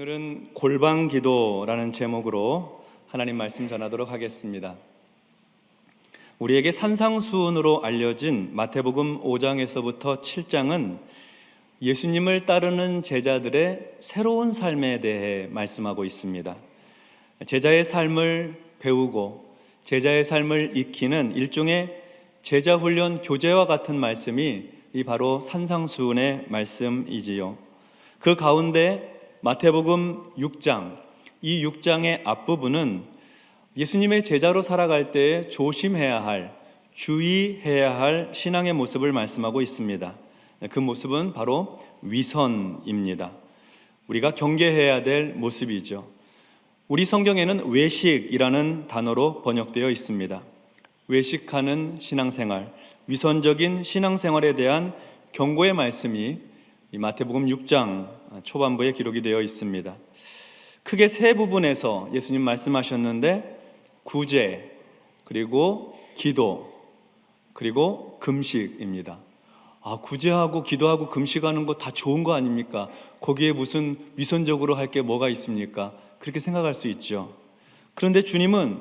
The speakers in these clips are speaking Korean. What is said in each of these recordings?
오늘은 골방 기도라는 제목으로 하나님 말씀 전하도록 하겠습니다. 우리에게 산상수훈으로 알려진 마태복음 5장에서부터 7장은 예수님을 따르는 제자들의 새로운 삶에 대해 말씀하고 있습니다. 제자의 삶을 배우고 제자의 삶을 익히는 일종의 제자 훈련 교재와 같은 말씀이 이 바로 산상수훈의 말씀이지요. 그 가운데 마태복음 6장, 이 6장의 앞부분은 예수님의 제자로 살아갈 때 조심해야 할, 주의해야 할 신앙의 모습을 말씀하고 있습니다. 그 모습은 바로 위선입니다. 우리가 경계해야 될 모습이죠. 우리 성경에는 외식이라는 단어로 번역되어 있습니다. 외식하는 신앙생활, 위선적인 신앙생활에 대한 경고의 말씀이 이 마태복음 6장 초반부에 기록이 되어 있습니다. 크게 세 부분에서 예수님 말씀하셨는데 구제 그리고 기도 그리고 금식입니다. 아, 구제하고 기도하고 금식하는 거 다 좋은 거 아닙니까? 거기에 무슨 위선적으로 할 게 뭐가 있습니까? 그렇게 생각할 수 있죠. 그런데 주님은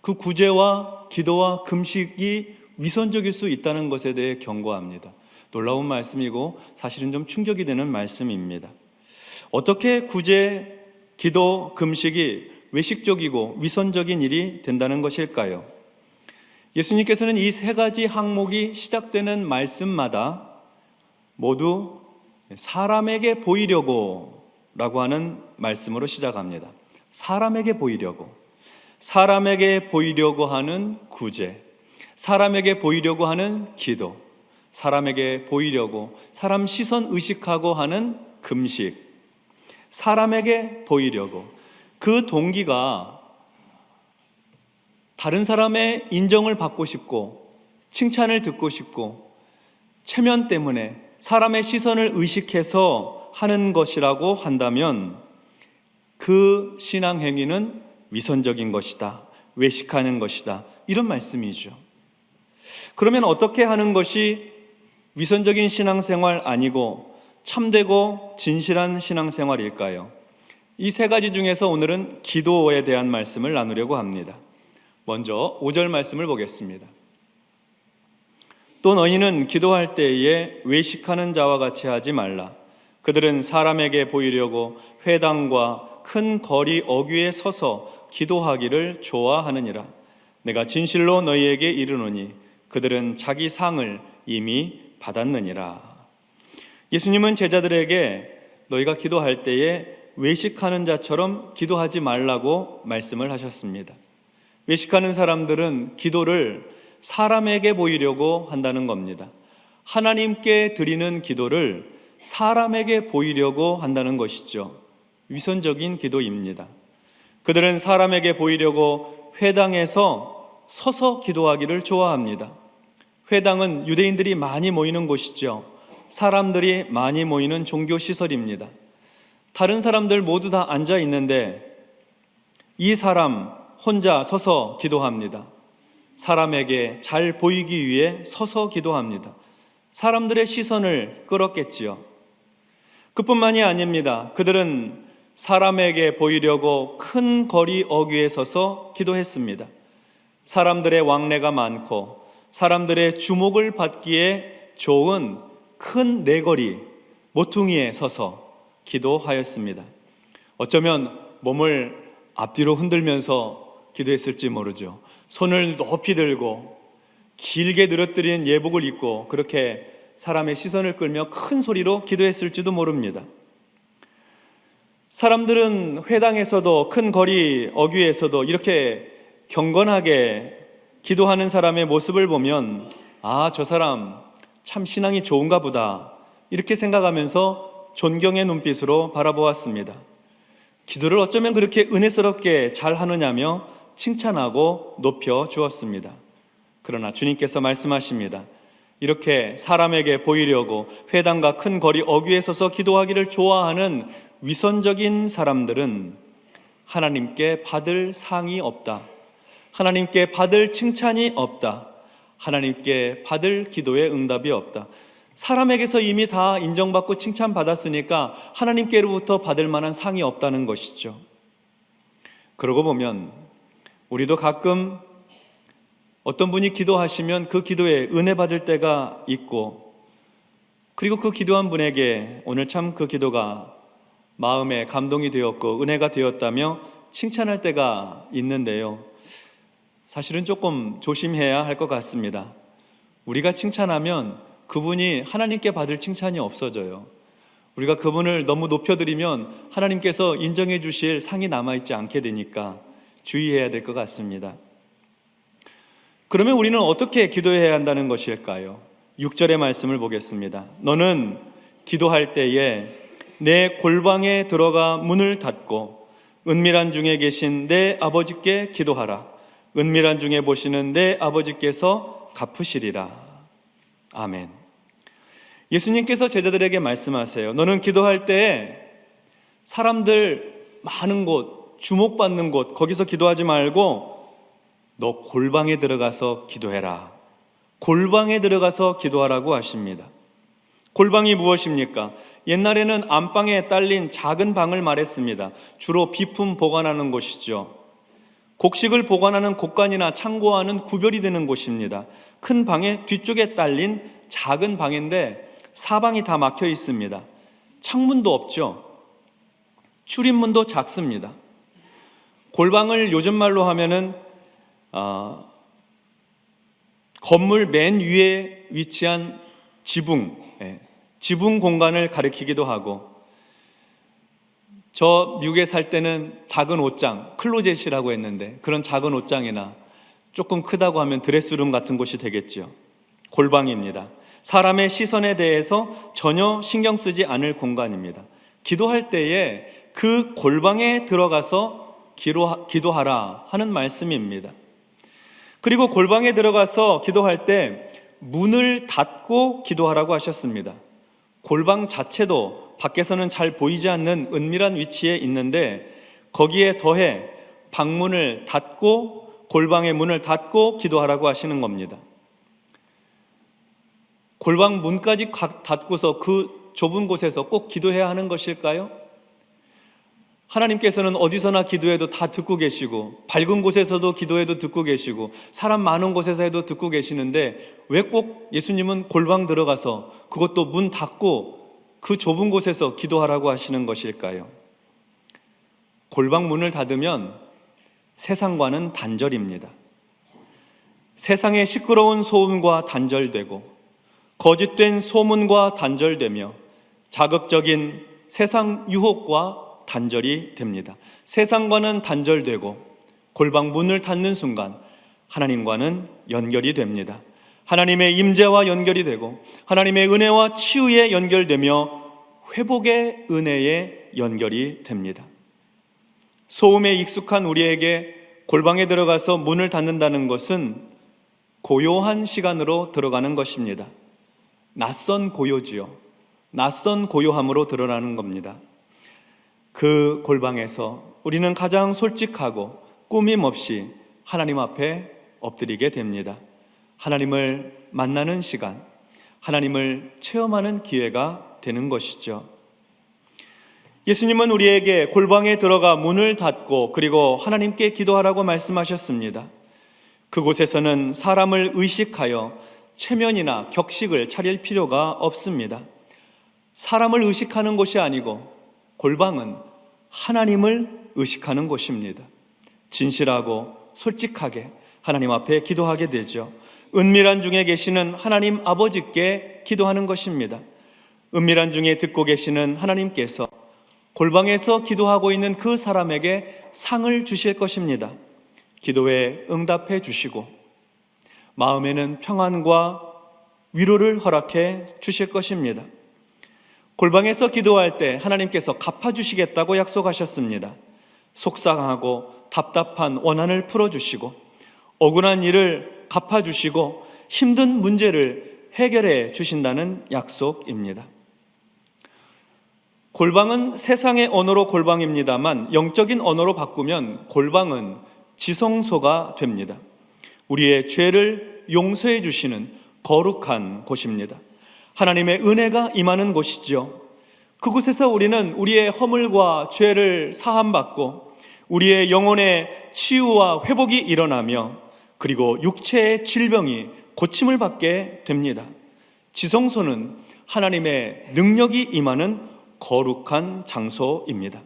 그 구제와 기도와 금식이 위선적일 수 있다는 것에 대해 경고합니다. 놀라운 말씀이고 사실은 좀 충격이 되는 말씀입니다. 어떻게 구제, 기도, 금식이 외식적이고 위선적인 일이 된다는 것일까요? 예수님께서는 이 세 가지 항목이 시작되는 말씀마다 모두 사람에게 보이려고 라고 하는 말씀으로 시작합니다. 사람에게 보이려고. 사람에게 보이려고 하는 구제. 사람에게 보이려고 하는 기도. 사람에게 보이려고 사람 시선 의식하고 하는 금식. 사람에게 보이려고 그 동기가 다른 사람의 인정을 받고 싶고 칭찬을 듣고 싶고 체면 때문에 사람의 시선을 의식해서 하는 것이라고 한다면 그 신앙 행위는 위선적인 것이다. 외식하는 것이다. 이런 말씀이죠. 그러면 어떻게 하는 것이 위선적인 신앙생활 아니고 참되고 진실한 신앙생활일까요? 이 세 가지 중에서 오늘은 기도에 대한 말씀을 나누려고 합니다. 먼저 5절 말씀을 보겠습니다. 또 너희는 기도할 때에 외식하는 자와 같이 하지 말라. 그들은 사람에게 보이려고 회당과 큰 거리 어귀에 서서 기도하기를 좋아하느니라. 내가 진실로 너희에게 이르노니 그들은 자기 상을 이미 받았느니라. 예수님은 제자들에게 너희가 기도할 때에 외식하는 자처럼 기도하지 말라고 말씀을 하셨습니다. 외식하는 사람들은 기도를 사람에게 보이려고 한다는 겁니다. 하나님께 드리는 기도를 사람에게 보이려고 한다는 것이죠. 위선적인 기도입니다. 그들은 사람에게 보이려고 회당에서 서서 기도하기를 좋아합니다. 회당은 유대인들이 많이 모이는 곳이죠. 사람들이 많이 모이는 종교 시설입니다. 다른 사람들 모두 다 앉아 있는데 이 사람 혼자 서서 기도합니다. 사람에게 잘 보이기 위해 서서 기도합니다. 사람들의 시선을 끌었겠지요. 그뿐만이 아닙니다. 그들은 사람에게 보이려고 큰 거리 어귀에 서서 기도했습니다. 사람들의 왕래가 많고 사람들의 주목을 받기에 좋은 큰 내거리 모퉁이에 서서 기도하였습니다. 어쩌면 몸을 앞뒤로 흔들면서 기도했을지 모르죠. 손을 높이 들고 길게 늘어뜨린 예복을 입고 그렇게 사람의 시선을 끌며 큰 소리로 기도했을지도 모릅니다. 사람들은 회당에서도 큰 거리 어귀에서도 이렇게 경건하게 기도하는 사람의 모습을 보면 아, 저 사람 참 신앙이 좋은가 보다. 이렇게 생각하면서 존경의 눈빛으로 바라보았습니다. 기도를 어쩌면 그렇게 은혜스럽게 잘 하느냐며 칭찬하고 높여 주었습니다. 그러나 주님께서 말씀하십니다. 이렇게 사람에게 보이려고 회당과 큰 거리 어귀에 서서 기도하기를 좋아하는 위선적인 사람들은 하나님께 받을 상이 없다. 하나님께 받을 칭찬이 없다. 하나님께 받을 기도의 응답이 없다. 사람에게서 이미 다 인정받고 칭찬받았으니까 하나님께로부터 받을 만한 상이 없다는 것이죠. 그러고 보면 우리도 가끔 어떤 분이 기도하시면 그 기도에 은혜 받을 때가 있고 그리고 그 기도한 분에게 오늘 참 그 기도가 마음에 감동이 되었고 은혜가 되었다며 칭찬할 때가 있는데요. 사실은 조금 조심해야 할 것 같습니다. 우리가 칭찬하면 그분이 하나님께 받을 칭찬이 없어져요. 우리가 그분을 너무 높여드리면 하나님께서 인정해 주실 상이 남아있지 않게 되니까 주의해야 될 것 같습니다. 그러면 우리는 어떻게 기도해야 한다는 것일까요? 6절의 말씀을 보겠습니다. 너는 기도할 때에 내 골방에 들어가 문을 닫고 은밀한 중에 계신 내 아버지께 기도하라. 은밀한 중에 보시는 내 아버지께서 갚으시리라. 아멘. 예수님께서 제자들에게 말씀하세요. 너는 기도할 때에 사람들 많은 곳, 주목받는 곳, 거기서 기도하지 말고 너 골방에 들어가서 기도해라. 골방에 들어가서 기도하라고 하십니다. 골방이 무엇입니까? 옛날에는 안방에 딸린 작은 방을 말했습니다. 주로 비품 보관하는 곳이죠. 곡식을 보관하는 곡간이나 창고와는 구별이 되는 곳입니다. 큰 방의 뒤쪽에 딸린 작은 방인데 사방이 다 막혀 있습니다. 창문도 없죠. 출입문도 작습니다. 골방을 요즘 말로 하면은 어, 건물 맨 위에 위치한 지붕, 예, 지붕 공간을 가리키기도 하고 저 미국에 살 때는 작은 옷장, 클로젯이라고 했는데 그런 작은 옷장이나 조금 크다고 하면 드레스룸 같은 곳이 되겠죠. 골방입니다. 사람의 시선에 대해서 전혀 신경 쓰지 않을 공간입니다. 기도할 때에 그 골방에 들어가서 기도하라 하는 말씀입니다. 그리고 골방에 들어가서 기도할 때 문을 닫고 기도하라고 하셨습니다. 골방 자체도 밖에서는 잘 보이지 않는 은밀한 위치에 있는데 거기에 더해 방문을 닫고 골방의 문을 닫고 기도하라고 하시는 겁니다. 골방 문까지 닫고서 그 좁은 곳에서 꼭 기도해야 하는 것일까요? 하나님께서는 어디서나 기도해도 다 듣고 계시고 밝은 곳에서도 기도해도 듣고 계시고 사람 많은 곳에서 해도 듣고 계시는데 왜 꼭 예수님은 골방 들어가서 그것도 문 닫고 그 좁은 곳에서 기도하라고 하시는 것일까요? 골방 문을 닫으면 세상과는 단절입니다. 세상의 시끄러운 소음과 단절되고 거짓된 소문과 단절되며 자극적인 세상 유혹과 단절이 됩니다. 세상과는 단절되고 골방 문을 닫는 순간 하나님과는 연결이 됩니다. 하나님의 임재와 연결이 되고 하나님의 은혜와 치유에 연결되며 회복의 은혜에 연결이 됩니다. 소음에 익숙한 우리에게 골방에 들어가서 문을 닫는다는 것은 고요한 시간으로 들어가는 것입니다. 낯선 고요지요. 낯선 고요함으로 드러나는 겁니다. 그 골방에서 우리는 가장 솔직하고 꾸밈 없이 하나님 앞에 엎드리게 됩니다. 하나님을 만나는 시간, 하나님을 체험하는 기회가 되는 것이죠. 예수님은 우리에게 골방에 들어가 문을 닫고 그리고 하나님께 기도하라고 말씀하셨습니다. 그곳에서는 사람을 의식하여 체면이나 격식을 차릴 필요가 없습니다. 사람을 의식하는 곳이 아니고 골방은 하나님을 의식하는 곳입니다. 진실하고 솔직하게 하나님 앞에 기도하게 되죠. 은밀한 중에 계시는 하나님 아버지께 기도하는 것입니다. 은밀한 중에 듣고 계시는 하나님께서 골방에서 기도하고 있는 그 사람에게 상을 주실 것입니다. 기도에 응답해 주시고 마음에는 평안과 위로를 허락해 주실 것입니다. 골방에서 기도할 때 하나님께서 갚아주시겠다고 약속하셨습니다. 속상하고 답답한 원한을 풀어주시고 억울한 일을 갚아주시고 힘든 문제를 해결해 주신다는 약속입니다. 골방은 세상의 언어로 골방입니다만 영적인 언어로 바꾸면 골방은 지성소가 됩니다. 우리의 죄를 용서해 주시는 거룩한 곳입니다. 하나님의 은혜가 임하는 곳이죠. 그곳에서 우리는 우리의 허물과 죄를 사함받고 우리의 영혼의 치유와 회복이 일어나며 그리고 육체의 질병이 고침을 받게 됩니다. 지성소는 하나님의 능력이 임하는 거룩한 장소입니다.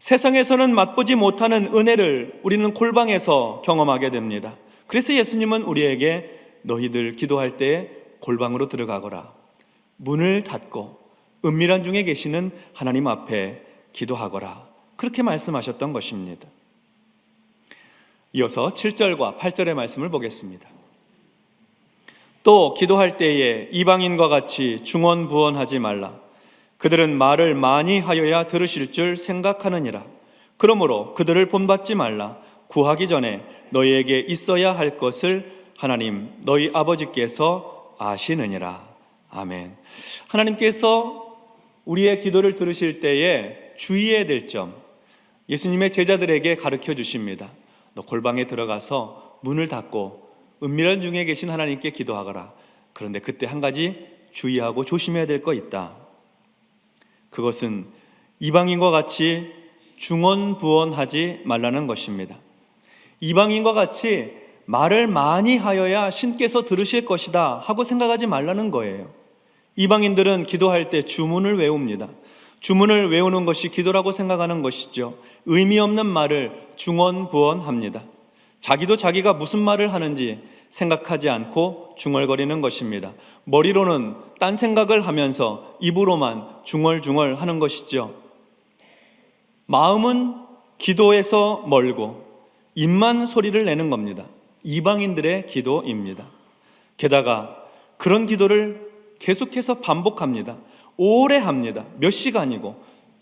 세상에서는 맛보지 못하는 은혜를 우리는 골방에서 경험하게 됩니다. 그래서 예수님은 우리에게 너희들 기도할 때 골방으로 들어가거라. 문을 닫고 은밀한 중에 계시는 하나님 앞에 기도하거라. 그렇게 말씀하셨던 것입니다. 이어서 7절과 8절의 말씀을 보겠습니다. 또 기도할 때에 이방인과 같이 중언부언하지 말라. 그들은 말을 많이 하여야 들으실 줄 생각하느니라. 그러므로 그들을 본받지 말라. 구하기 전에 너희에게 있어야 할 것을 하나님 너희 아버지께서 아시느니라. 아멘. 하나님께서 우리의 기도를 들으실 때에 주의해야 될 점, 예수님의 제자들에게 가르쳐 주십니다. 너 골방에 들어가서 문을 닫고 은밀한 중에 계신 하나님께 기도하거라. 그런데 그때 한 가지 주의하고 조심해야 될 거 있다. 그것은 이방인과 같이 중언부언하지 말라는 것입니다. 이방인과 같이 말을 많이 하여야 신께서 들으실 것이다 하고 생각하지 말라는 거예요. 이방인들은 기도할 때 주문을 외웁니다. 주문을 외우는 것이 기도라고 생각하는 것이죠. 의미 없는 말을 중언부언합니다. 자기도 자기가 무슨 말을 하는지 생각하지 않고 중얼거리는 것입니다. 머리로는 딴 생각을 하면서 입으로만 중얼중얼 하는 것이죠. 마음은 기도에서 멀고 입만 소리를 내는 겁니다. 이방인들의 기도입니다. 게다가 그런 기도를 계속해서 반복합니다. 오래 합니다. 몇 시간이고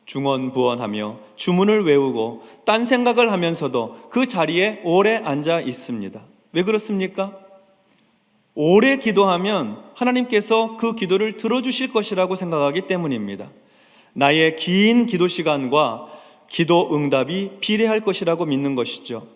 중언부언하며 주문을 외우고 딴 생각을 하면서도 그 자리에 오래 앉아 있습니다. 왜 그렇습니까? 오래 기도하면 하나님께서 그 기도를 들어주실 것이라고 생각하기 때문입니다. 나의 긴 기도 시간과 기도 응답이 비례할 것이라고 믿는 것이죠.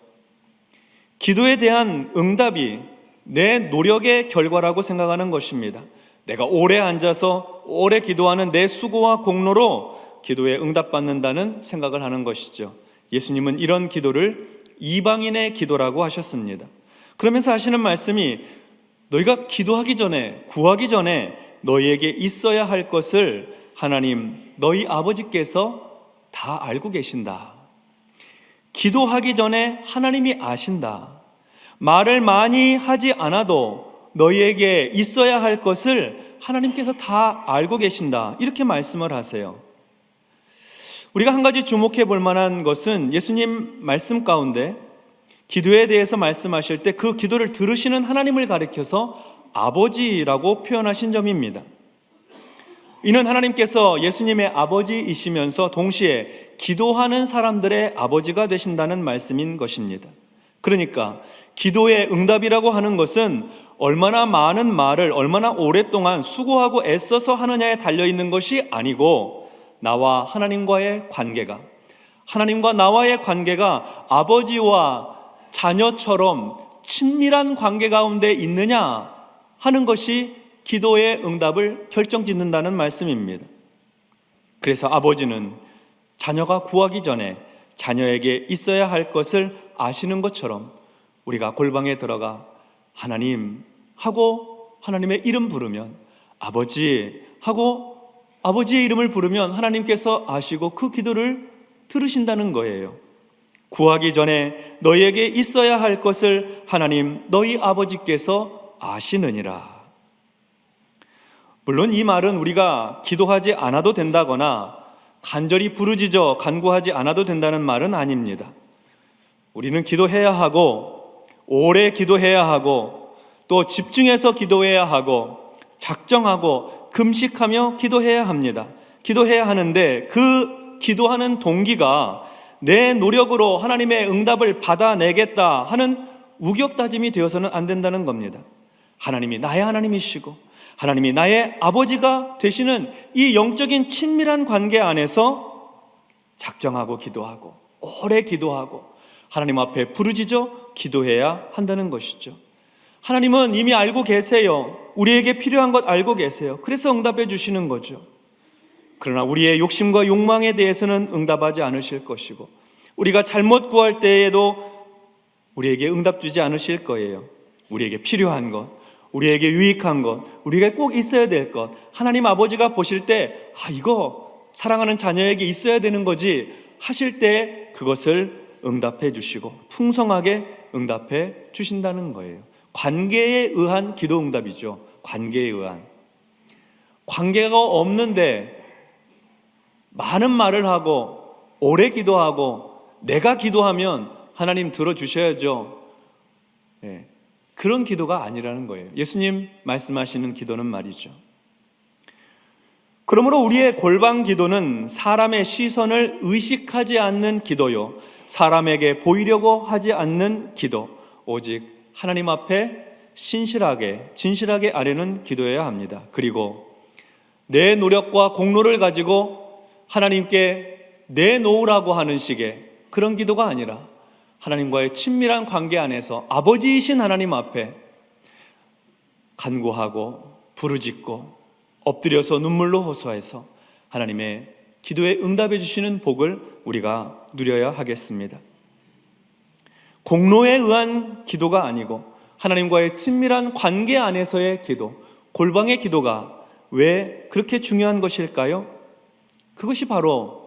기도에 대한 응답이 내 노력의 결과라고 생각하는 것입니다. 내가 오래 앉아서 오래 기도하는 내 수고와 공로로 기도에 응답받는다는 생각을 하는 것이죠. 예수님은 이런 기도를 이방인의 기도라고 하셨습니다. 그러면서 하시는 말씀이 너희가 기도하기 전에, 구하기 전에 너희에게 있어야 할 것을 하나님, 너희 아버지께서 다 알고 계신다. 기도하기 전에 하나님이 아신다. 말을 많이 하지 않아도 너희에게 있어야 할 것을 하나님께서 다 알고 계신다. 이렇게 말씀을 하세요. 우리가 한 가지 주목해 볼 만한 것은 예수님 말씀 가운데 기도에 대해서 말씀하실 때 그 기도를 들으시는 하나님을 가리켜서 아버지라고 표현하신 점입니다. 이는 하나님께서 예수님의 아버지이시면서 동시에 기도하는 사람들의 아버지가 되신다는 말씀인 것입니다. 그러니까 기도의 응답이라고 하는 것은 얼마나 많은 말을 얼마나 오랫동안 수고하고 애써서 하느냐에 달려 있는 것이 아니고 나와 하나님과의 관계가 하나님과 나와의 관계가 아버지와 자녀처럼 친밀한 관계 가운데 있느냐 하는 것이 기도의 응답을 결정짓는다는 말씀입니다. 그래서 아버지는 자녀가 구하기 전에 자녀에게 있어야 할 것을 아시는 것처럼 우리가 골방에 들어가 하나님 하고 하나님의 이름 부르면 아버지 하고 아버지의 이름을 부르면 하나님께서 아시고 그 기도를 들으신다는 거예요. 구하기 전에 너희에게 있어야 할 것을 하나님 너희 아버지께서 아시느니라. 물론 이 말은 우리가 기도하지 않아도 된다거나 간절히 부르짖어 간구하지 않아도 된다는 말은 아닙니다. 우리는 기도해야 하고 오래 기도해야 하고 또 집중해서 기도해야 하고 작정하고 금식하며 기도해야 합니다. 기도해야 하는데 그 기도하는 동기가 내 노력으로 하나님의 응답을 받아내겠다 하는 우격다짐이 되어서는 안 된다는 겁니다. 하나님이 나의 하나님이시고 하나님이 나의 아버지가 되시는 이 영적인 친밀한 관계 안에서 작정하고 기도하고 오래 기도하고 하나님 앞에 부르짖어 기도해야 한다는 것이죠. 하나님은 이미 알고 계세요. 우리에게 필요한 것 알고 계세요. 그래서 응답해 주시는 거죠. 그러나 우리의 욕심과 욕망에 대해서는 응답하지 않으실 것이고 우리가 잘못 구할 때에도 우리에게 응답 주지 않으실 거예요. 우리에게 필요한 것, 우리에게 유익한 것, 우리에게 꼭 있어야 될 것, 하나님 아버지가 보실 때, 아, 이거 사랑하는 자녀에게 있어야 되는 거지 하실 때 그것을 응답해 주시고 풍성하게 응답해 주신다는 거예요. 관계에 의한 기도 응답이죠. 관계에 의한. 관계가 없는데 많은 말을 하고 오래 기도하고 내가 기도하면 하나님 들어주셔야죠. 예, 그런 기도가 아니라는 거예요. 예수님 말씀하시는 기도는 말이죠. 그러므로 우리의 골방 기도는 사람의 시선을 의식하지 않는 기도요. 사람에게 보이려고 하지 않는 기도. 오직 하나님 앞에 신실하게, 진실하게 아뢰는 기도여야 합니다. 그리고 내 노력과 공로를 가지고 하나님께 내놓으라고 하는 식의 그런 기도가 아니라 하나님과의 친밀한 관계 안에서 아버지이신 하나님 앞에 간구하고 부르짖고 엎드려서 눈물로 호소해서 하나님의 기도에 응답해 주시는 복을 우리가 누려야 하겠습니다. 공로에 의한 기도가 아니고 하나님과의 친밀한 관계 안에서의 기도, 골방의 기도가 왜 그렇게 중요한 것일까요? 그것이 바로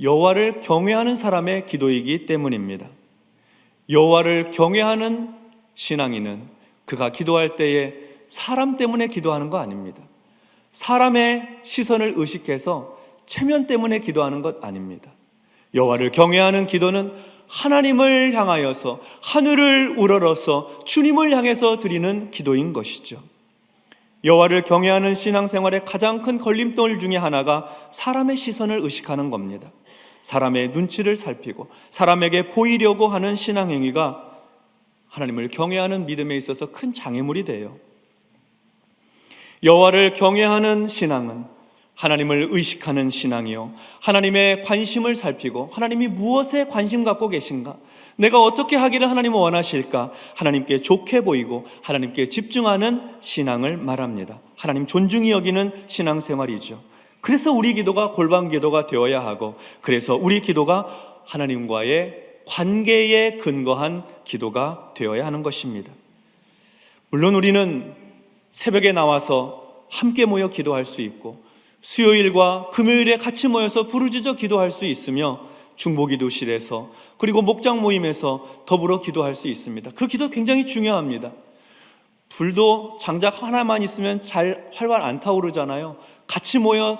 여호와를 경외하는 사람의 기도이기 때문입니다. 여호와를 경외하는 신앙인은 그가 기도할 때에 사람 때문에 기도하는 거 아닙니다. 사람의 시선을 의식해서 체면 때문에 기도하는 것 아닙니다. 여호와를 경외하는 기도는 하나님을 향하여서 하늘을 우러러서 주님을 향해서 드리는 기도인 것이죠. 여호와를 경외하는 신앙생활의 가장 큰 걸림돌 중에 하나가 사람의 시선을 의식하는 겁니다. 사람의 눈치를 살피고 사람에게 보이려고 하는 신앙 행위가 하나님을 경외하는 믿음에 있어서 큰 장애물이 돼요. 여호와를 경외하는 신앙은 하나님을 의식하는 신앙이요. 하나님의 관심을 살피고 하나님이 무엇에 관심 갖고 계신가? 내가 어떻게 하기를 하나님은 원하실까? 하나님께 좋게 보이고 하나님께 집중하는 신앙을 말합니다. 하나님 존중이 여기는 신앙생활이죠. 그래서 우리 기도가 골방 기도가 되어야 하고 그래서 우리 기도가 하나님과의 관계에 근거한 기도가 되어야 하는 것입니다. 물론 우리는 새벽에 나와서 함께 모여 기도할 수 있고 수요일과 금요일에 같이 모여서 부르짖어 기도할 수 있으며 중보기도실에서 그리고 목장 모임에서 더불어 기도할 수 있습니다. 그 기도 굉장히 중요합니다. 불도 장작 하나만 있으면 잘 활활 안 타오르잖아요. 같이 모여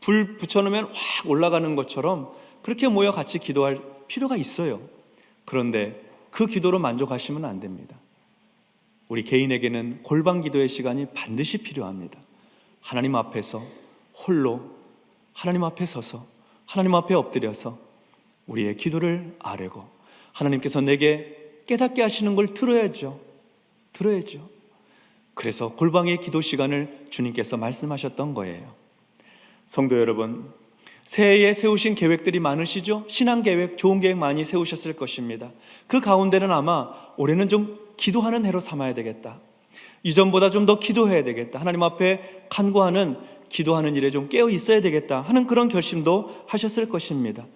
불 붙여놓으면 확 올라가는 것처럼 그렇게 모여 같이 기도할 필요가 있어요. 그런데 그 기도로 만족하시면 안 됩니다. 우리 개인에게는 골방 기도의 시간이 반드시 필요합니다. 하나님 앞에서 홀로 하나님 앞에 서서 하나님 앞에 엎드려서 우리의 기도를 아뢰고 하나님께서 내게 깨닫게 하시는 걸 들어야죠. 들어야죠. 그래서 골방의 기도 시간을 주님께서 말씀하셨던 거예요. 성도 여러분, 새해에 세우신 계획들이 많으시죠? 신앙 계획, 좋은 계획 많이 세우셨을 것입니다. 그 가운데는 아마 올해는 좀 기도하는 해로 삼아야 되겠다. 이전보다 좀 더 기도해야 되겠다. 하나님 앞에 간구하는 기도하는 일에 좀 깨어 있어야 되겠다 하는 그런 결심도 하셨을 것입니다.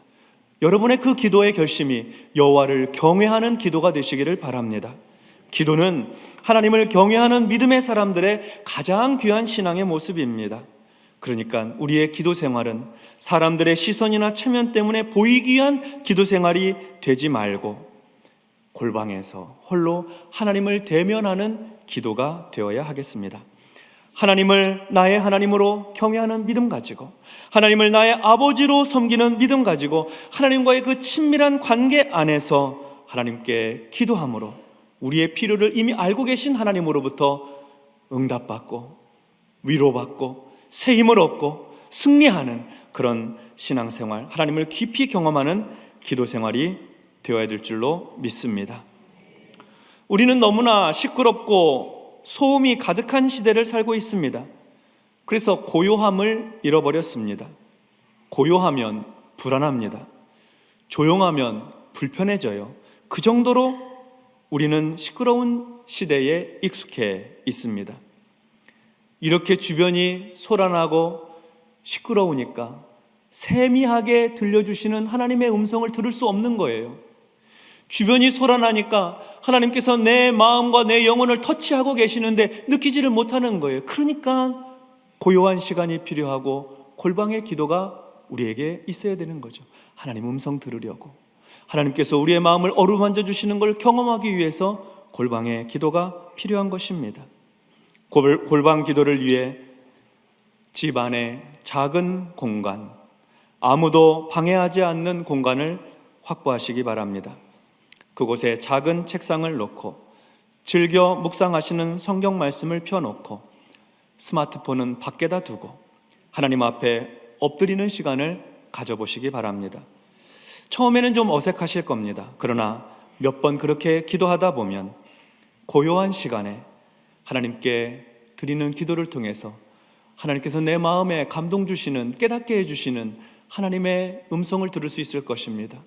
여러분의 그 기도의 결심이 여호와를 경외하는 기도가 되시기를 바랍니다. 기도는 하나님을 경외하는 믿음의 사람들의 가장 귀한 신앙의 모습입니다. 그러니까 우리의 기도 생활은 사람들의 시선이나 체면 때문에 보이기 위한 기도 생활이 되지 말고 골방에서 홀로 하나님을 대면하는 기도가 되어야 하겠습니다. 하나님을 나의 하나님으로 경외하는 믿음 가지고 하나님을 나의 아버지로 섬기는 믿음 가지고 하나님과의 그 친밀한 관계 안에서 하나님께 기도함으로 우리의 필요를 이미 알고 계신 하나님으로부터 응답받고 위로받고 새 힘을 얻고 승리하는 그런 신앙생활 하나님을 깊이 경험하는 기도 생활이 되어야 될 줄로 믿습니다. 우리는 너무나 시끄럽고 소음이 가득한 시대를 살고 있습니다. 그래서 고요함을 잃어버렸습니다. 고요하면 불안합니다. 조용하면 불편해져요. 그 정도로 우리는 시끄러운 시대에 익숙해 있습니다. 이렇게 주변이 소란하고 시끄러우니까 세미하게 들려주시는 하나님의 음성을 들을 수 없는 거예요. 주변이 소란하니까 하나님께서 내 마음과 내 영혼을 터치하고 계시는데 느끼지를 못하는 거예요. 그러니까 고요한 시간이 필요하고 골방의 기도가 우리에게 있어야 되는 거죠. 하나님 음성 들으려고. 하나님께서 우리의 마음을 어루만져 주시는 걸 경험하기 위해서 골방의 기도가 필요한 것입니다. 골- 골방 기도를 위해 집 안에 작은 공간, 아무도 방해하지 않는 공간을 확보하시기 바랍니다. 그곳에 작은 책상을 놓고 즐겨 묵상하시는 성경 말씀을 펴놓고 스마트폰은 밖에다 두고 하나님 앞에 엎드리는 시간을 가져보시기 바랍니다. 처음에는 좀 어색하실 겁니다. 그러나 몇 번 그렇게 기도하다 보면 고요한 시간에 하나님께 드리는 기도를 통해서 하나님께서 내 마음에 감동 주시는 깨닫게 해주시는 하나님의 음성을 들을 수 있을 것입니다.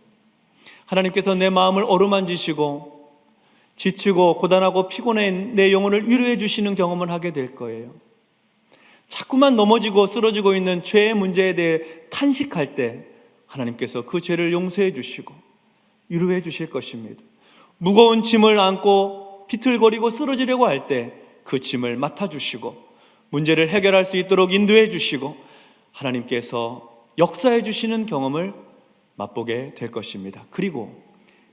하나님께서 내 마음을 어루만지시고 지치고 고단하고 피곤한 내 영혼을 위로해 주시는 경험을 하게 될 거예요. 자꾸만 넘어지고 쓰러지고 있는 죄의 문제에 대해 탄식할 때 하나님께서 그 죄를 용서해 주시고 위로해 주실 것입니다. 무거운 짐을 안고 비틀거리고 쓰러지려고 할 때 그 짐을 맡아 주시고 문제를 해결할 수 있도록 인도해 주시고 하나님께서 역사해 주시는 경험을 맛보게 될 것입니다. 그리고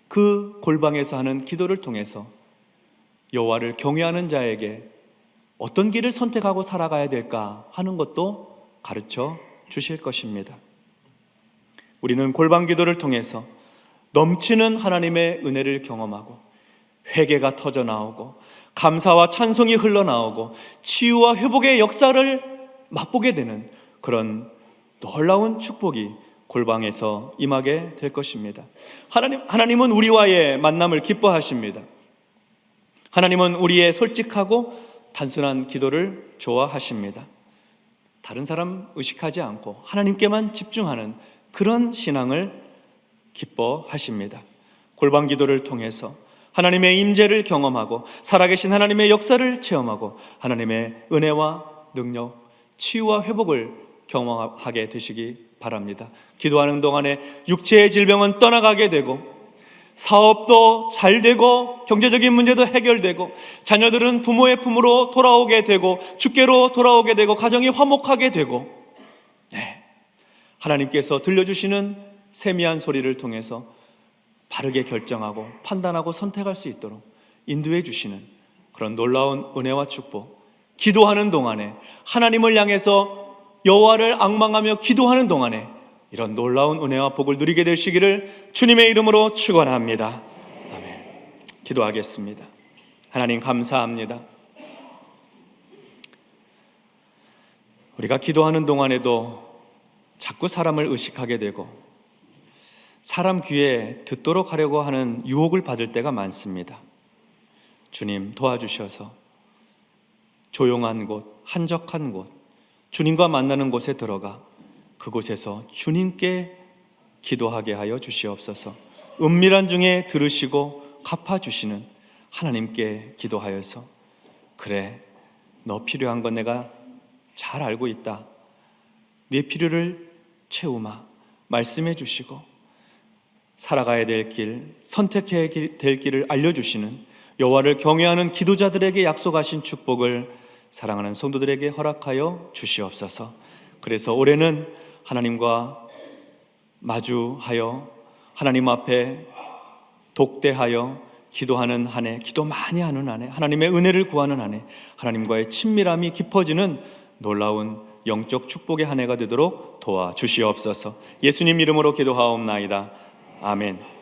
그 골방에서 하는 기도를 통해서 여호와를 경외하는 자에게 어떤 길을 선택하고 살아가야 될까 하는 것도 가르쳐 주실 것입니다. 우리는 골방 기도를 통해서 넘치는 하나님의 은혜를 경험하고 회개가 터져 나오고 감사와 찬송이 흘러나오고 치유와 회복의 역사를 맛보게 되는 그런 놀라운 축복이 골방에서 임하게 될 것입니다. 하나님, 하나님은 우리와의 만남을 기뻐하십니다. 하나님은 우리의 솔직하고 단순한 기도를 좋아하십니다. 다른 사람 의식하지 않고 하나님께만 집중하는 그런 신앙을 기뻐하십니다. 골방 기도를 통해서 하나님의 임재를 경험하고 살아계신 하나님의 역사를 체험하고 하나님의 은혜와 능력, 치유와 회복을 경험하게 되시기 바랍니다. 기도하는 동안에 육체의 질병은 떠나가게 되고 사업도 잘 되고 경제적인 문제도 해결되고 자녀들은 부모의 품으로 돌아오게 되고 주께로 돌아오게 되고 가정이 화목하게 되고 네. 하나님께서 들려주시는 세미한 소리를 통해서 바르게 결정하고 판단하고 선택할 수 있도록 인도해 주시는 그런 놀라운 은혜와 축복. 기도하는 동안에 하나님을 향해서 여호와를 악망하며 기도하는 동안에 이런 놀라운 은혜와 복을 누리게 되시기를 주님의 이름으로 축원합니다. 아멘. 기도하겠습니다. 하나님 감사합니다. 우리가 기도하는 동안에도 자꾸 사람을 의식하게 되고 사람 귀에 듣도록 하려고 하는 유혹을 받을 때가 많습니다. 주님 도와주셔서 조용한 곳, 한적한 곳, 주님과 만나는 곳에 들어가 그곳에서 주님께 기도하게 하여 주시옵소서. 은밀한 중에 들으시고 갚아 주시는 하나님께 기도하여서 그래 너 필요한 건 내가 잘 알고 있다. 네 필요를 채우마 말씀해 주시고 살아가야 될 길, 선택해야 될 길을 알려 주시는 여호와를 경외하는 기도자들에게 약속하신 축복을 사랑하는 성도들에게 허락하여 주시옵소서. 그래서 올해는 하나님과 마주하여 하나님 앞에 독대하여 기도하는 한 해, 기도 많이 하는 한 해, 하나님의 은혜를 구하는 한 해, 하나님과의 친밀함이 깊어지는 놀라운 영적 축복의 한 해가 되도록 도와 주시옵소서. 예수님 이름으로 기도하옵나이다. 아멘.